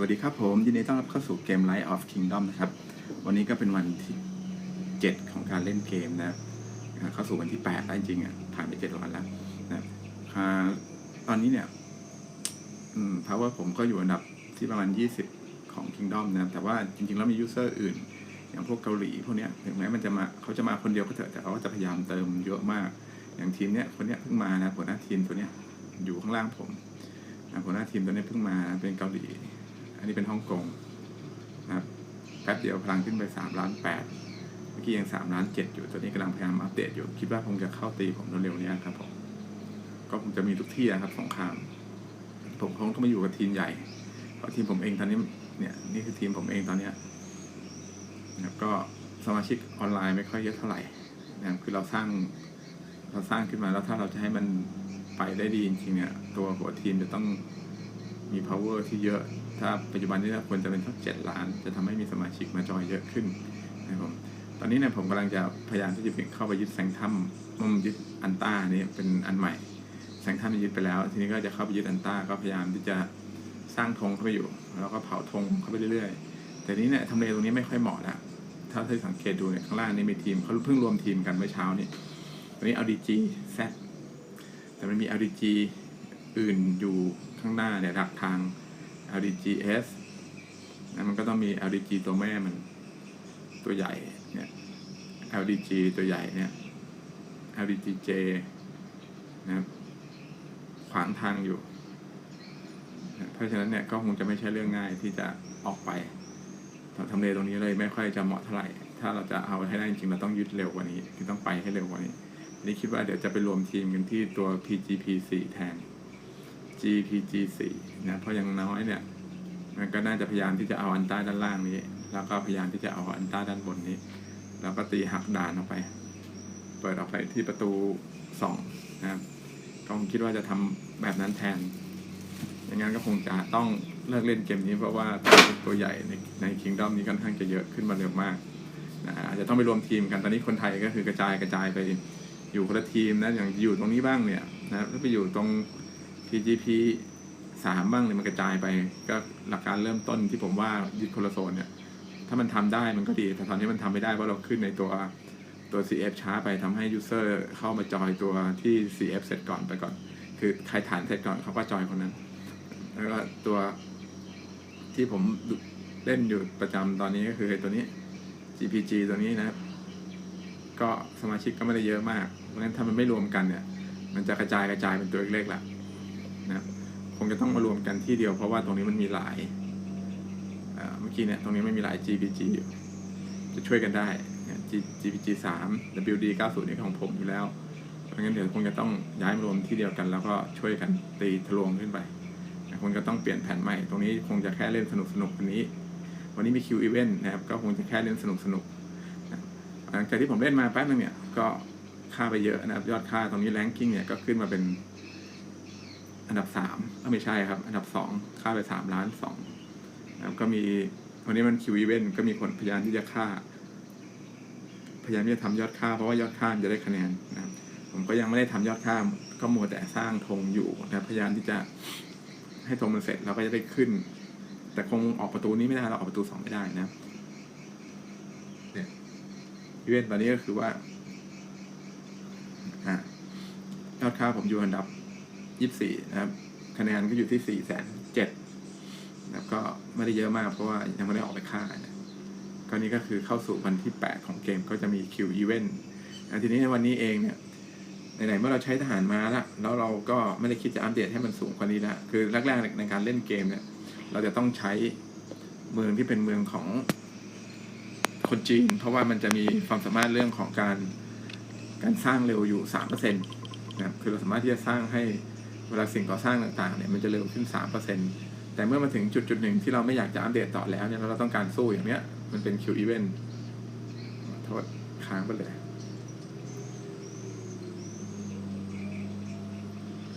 วัสดีครับผมยินดีต้อนรับเข้าสู่เกม Light of Kingdom นะครับ วันนี้ก็เป็นวันที่ 7 ของการเล่นเกมนะเข้าสู่วันที่ 8 แล้วจริงๆอะผ่านไป 7 วันแล้วนะตอนนี้เนี่ยอืม power ผมก็อยู่อันดับที่ประมาณ 20 ของ Kingdom นะแต่ว่าจริงๆ แล้วมี user อื่น อย่างพวกเกาหลีพวกเนี้ยถึงแม้มันจะมาเขาจะมาคนเดียวก็เถอะแต่เขาก็จะพยายามเติมเยอะมาก อย่างทีมเนี้ยคนเนี้ยเพิ่งมานะหัวหน้าทีมตัวเนี้ยอยู่ข้างล่างผมหัวหน้าทีมตัวเนี้ยเพิ่งมาเป็นเกาหลี อันนี้เป็นฮ่องกงนะครับแป๊บเดียวพลังขึ้นไปสามล้านแปดเมื่อกี้ยังสามล้านเจ็ดอยู่ตัวนี้กำลังพยายามอัปเดตอยู่ คิดว่าคงจะเข้าตีผมเร็วๆเนี้ยครับผมก็คงจะมีทุกที่นะครับสงคราม ผมคงต้องมาอยู่กับทีมใหญ่ เพราะทีมผมเองตอนนี้เนี่ยนี่คือทีมผมเองตอนเนี้ยนะครับก็สมาชิกออนไลน์ไม่ค่อยเยอะเท่าไหร่นะครับคือเราสร้างเราสร้างขึ้นมาแล้วถ้าเราจะให้มันไปได้ดีจริงๆเนี่ยตัวหัวทีมจะต้องมี power ที่เยอะ ถ้าปัจจุบันนี้ควรจะเป็นสักเจ็ดล้าน จะทำให้มีสมาชิกมาจอยเยอะขึ้นนะครับผมตอนนี้เนี่ยผมกำลังจะพยายามที่จะเข้าไปยึดแสงถ้ำมันยึดอันต้านี่เป็นอันใหม่แสงถ้ำมันยึดไปแล้ว ทีนี้ก็จะเข้าไปยึดอันต้าก็พยายามที่จะสร้างธงเข้าไปอยู่ แล้วก็เผาธงเข้าไปเรื่อยๆ แต่นี้เนี่ยทำเลตรงนี้ไม่ค่อยเหมาะนะถ้าท่านสังเกตดูเนี่ยข้างล่างนี่มีทีมเขาเพิ่งรวมทีมกันเมื่อเช้านี่ตอนนี้ LDG Z แต่มันมี LDG อื่นอยู่ข้างหน้าเนี่ยดักทาง LDGS นะมันก็ต้องมี LDG ตัวแม่มันตัวใหญ่เนี่ย LDG ตัวใหญ่เนี่ย LDGJ นะครับขวางทางอยู่นะเพราะฉะนั้นเนี่ยก็คงจะไม่ใช่เรื่องง่ายที่จะออกไปทำเลตรงนี้เลยไม่ค่อยจะเหมาะเท่าไหร่ ถ้าเราจะเอาให้ได้จริงๆเราต้องยึดเร็วกว่านี้คือต้องไปให้เร็วกว่านี้นนี้คิดว่าเดี๋ยวจะไปรวมทีมกันที่ตัว PGP4 แทน GPG4 นะ เพราะอย่างน้อยเนี่ย มันก็น่าจะพยายามที่จะเอาอันใต้ด้านล่างนี้ แล้วก็พยายามที่จะเอาอันใต้ด้านบนนี้ แล้วก็ตีหักด่านออกไป เปิดออกไปที่ประตูสองนะครับก็คงคิดว่าจะทำแบบนั้นแทน อย่างนั้นก็คงจะต้องเลิกเล่นเกมนี้เพราะว่าตัวใหญ่ในในคิงดอมนี้ค่อนข้างจะเยอะขึ้นมาเร็วมากนะอาจจะต้องไปรวมทีมกันตอนนี้คนไทยก็คือกระจายกระจายไปอยู่คนละทีมนะอย่างอยู่ตรงนี้บ้างเนี่ยนะแล้วไปอยู่ตรง PGP สามบ้างเนี่ยมันกระจายไป ก็หลักการเริ่มต้นที่ผมว่ายึดคนละโซนเนี่ยถ้ามันทำได้มันก็ดี แต่ตอนนี้มันทำไม่ได้เพราะเราขึ้นในตัวตัว CF ช้าไปทำให้ user เข้ามาจอยตัวที่ CF เสร็จก่อนไปก่อน คือใครฐานเสร็จก่อนเขาก็จอยคนนั้น แล้วก็ตัวที่ผมเล่นอยู่ประจำตอนนี้ก็คือตัวนี้ GPG ตัวนี้นะครับ ก็สมาชิกก็ไม่ได้เยอะมาก เพราะฉะนั้นถ้ามันไม่รวมกันเนี่ย มันจะกระจายกระจายเป็นตัวเล็กๆละ นะครับคงจะต้องมารวมกันที่เดียวเพราะว่าตรงนี้มันมีหลายเมื่อกี้เนี่ยตรงนี้ไม่มีหลาย GPG อยู่จะช่วยกันได้ GPG 3 WD 90นี่ของผมอยู่แล้ว เพราะงั้นเดี๋ยวคงจะต้องย้ายมารวมที่เดียวกัน แล้วก็ช่วยกันตีทะลวงขึ้นไปคงจะต้องเปลี่ยนแผนใหม่ ตรงนี้คงจะแค่เล่นสนุกสนุกๆวันนี้ วันนี้มีคิวอีเวนต์นะครับ ก็คงจะแค่เล่นสนุกสนุกๆหลังจากที่ผมเล่นมาแป๊บนึงเนี่ย ก็ค่าไปเยอะนะครับ ยอดค่าตรงนี้แรงกิ้งเนี่ยก็ขึ้นมาเป็น อันดับสามก็ไม่ใช่ครับ อันดับสองค่าไปสามล้านสองนะครับก็มีวันนี้มันคิวอีเวนก็มีคนพยายามที่จะค่า พยายามที่จะทำยอดค่า เพราะว่ายอดค่าจะได้คะแนนนะครับ ผมก็ยังไม่ได้ทำยอดค่าก็มัวแต่สร้างธงอยู่นะพยายามที่จะให้ธงมันเสร็จเราก็จะได้ขึ้น แต่คงออกประตูนี้ไม่ได้เราออกประตูสองไม่ได้นะเนี่ยอีเวนต์ตอนนี้ก็คือว่า อ่ายอดค่าผมอยู่อันดับ ยี่สี่นะครับ คะแนนก็อยู่ที่สี่แสนเจ็ดนะครับก็ไม่ได้เยอะมากเพราะว่ายังไม่ได้ออกไปค่านะก็นี่ก็คือเข้าสู่วันที่แปดของเกมก็จะมีคิวอีเวนต์ทีนี้ในวันนี้เองเนี่ยไหนๆเมื่อเราใช้ทหารมาแล้วแล้วเราก็ไม่ได้คิดจะอัปเดตให้มันสูงกว่านี้ละคือแรกๆในการเล่นเกมเนี่ย เราจะต้องใช้เมืองที่เป็นเมืองของคนจีน เพราะว่ามันจะมีความสามารถเรื่องของการการสร้างเร็วอยู่สามเปอร์เซ็นต์นะครับคือเราสามารถที่จะสร้างให้ เวลาสิ่งก่อสร้างต่างๆเนี่ยมันจะเร็วขึ้นสามเปอร์เซ็นต์แต่เมื่อมาถึงจุดจุดหนึ่งที่เราไม่อยากจะอัปเดตต่อแล้วเนี่ยเราต้องการสู้อย่างเนี้ยมันเป็นคิวอีเวนต์โทษค้างไปเลย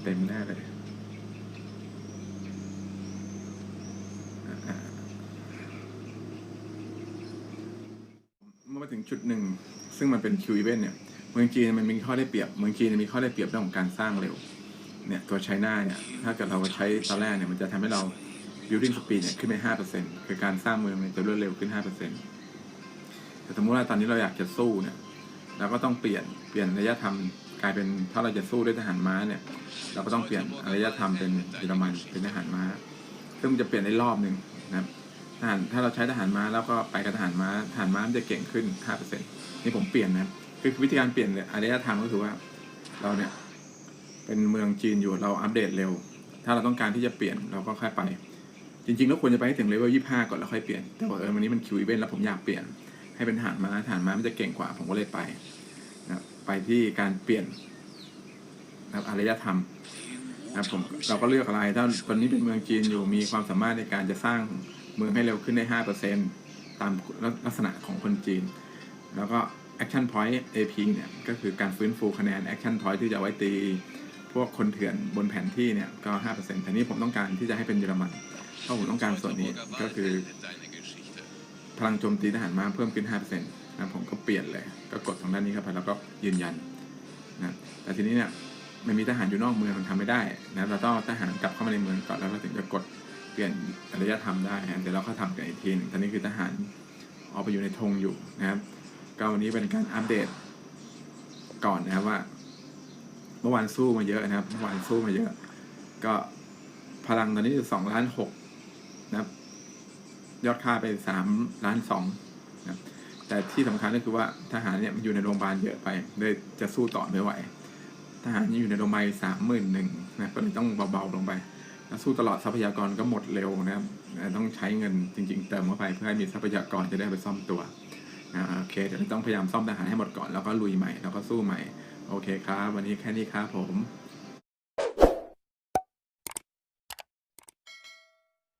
เต็มแน่เลยเมื่อมาถึงจุดหนึ่งซึ่งมันเป็นคิวอีเวนเนี่ยเมืองจีนมันมีข้อได้เปรียบ เมืองจีนมีข้อได้เปรียบเรื่องของการสร้างเร็ว เนี่ยตัวไชน่าเนี่ยถ้าเกิดเราใช้ตอนแรกเนี่ยมันจะทำให้เรา building speed เนี่ยขึ้นไปห้าเปอร์เซ็นคือการสร้างเมืองเนี่ยจะรวดเร็วขึ้นห้าเปอร์เซ็นแต่สมมติว่าตอนนี้เราอยากจะสู้เนี่ยเราก็ต้องเปลี่ยนเปลี่ยนระยะทำกลายเป็นถ้าเราจะสู้ด้วยทหารม้าเนี่ยเราก็ต้องเปลี่ยนอารยธรรมเป็นเยอรมันเป็นทหารม้า ซึ่งมันจะเปลี่ยนได้รอบหนึ่งนะครับทหารถ้าเราใช้ทหารม้าแล้วก็ไปกับทหารม้าทหารม้ามันจะเก่งขึ้น 5%นี่ผมเปลี่ยนนะคือวิธีการเปลี่ยนอารยธรรมก็คือว่าเราเนี่ย เป็นเมืองจีนอยู่เราอัปเดตเร็ว ถ้าเราต้องการที่จะเปลี่ยนเราก็ค่อยไป จริงๆแล้วควรจะไปให้ถึงเลเวล25ก่อนแล้วค่อยเปลี่ยน แต่ว่าเออวันนี้มันคิวอีเวนต์แล้วผมอยากเปลี่ยน ให้เป็นทหารม้าทหารม้ามันจะเก่งกว่าผมก็เลยไปนะไปที่การเปลี่ยนนะครับอารยธรรมนะผมเราก็เลือกอะไรถ้าตอนนี้เป็นเมืองจีนอยู่มีความสามารถในการจะสร้างเมืองให้เร็วขึ้นได้ห้าเปอร์เซ็นตามลักษณะของคนจีน แล้วก็ action point AP เนี่ย ก็คือการฟื้นฟูคะแนน action point ที่จะไว้ตี พวกคนเถื่อนบนแผนที่เนี่ยก็ห้าเปอร์เซ็นแต่นี้ผมต้องการที่จะให้เป็นเยอรมันเพราะผมต้องการส่วนนี้ก็คือ พลังโจมตีทหารมาเพิ่มขึ้น5%นะผมก็เปลี่ยนเลย ก็กดตรงด้านนี้เข้าไปแล้วก็ยืนยันนะแต่ทีนี้เนี่ยมันมีทหารอยู่นอกเมืองมันทำไม่ได้นะเราต้องทหารกลับเข้ามาในเมืองก่อนแล้วเราถึงจะกดเปลี่ยนอารยธรรมได้นะเดี๋ยวเราก็ทำกันอีกทีหนึงตอนนี้คือทหารออกไปอยู่ในธงอยู่นะครับก็วันนี้เป็นการอัปเดตก่อนนะครับว่า เมื่อวานสู้มาเยอะนะครับเมื่อวานสู้มาเยอะ ก็พลังตอนนี้อยู่สองล้านหกนะครับ ยอดค่าไปสามล้านสองนะแต่ที่สำคัญก็คือว่าทหารเนี่ยมันอยู่ในโรงพยาบาลเยอะไปเลยจะสู้ต่อไม่ไหว ทหารยังอยู่ในโรงพยาบาลสามหมื่นหนึ่งนะก็เลยต้องเบาๆลงไปแล้วสู้ตลอดทรัพยากรก็หมดเร็วนะครับต้องใช้เงินจริง ๆ เติมเข้าไปเพื่อให้มีทรัพยากรจะได้ไปซ่อมตัวนะโอเคเดี๋ยวต้องพยายามซ่อมทหารให้หมดก่อนแล้วก็ลุยใหม่แล้วก็สู้ใหม่ โอเคครับ วันนี้แค่นี้ครับผม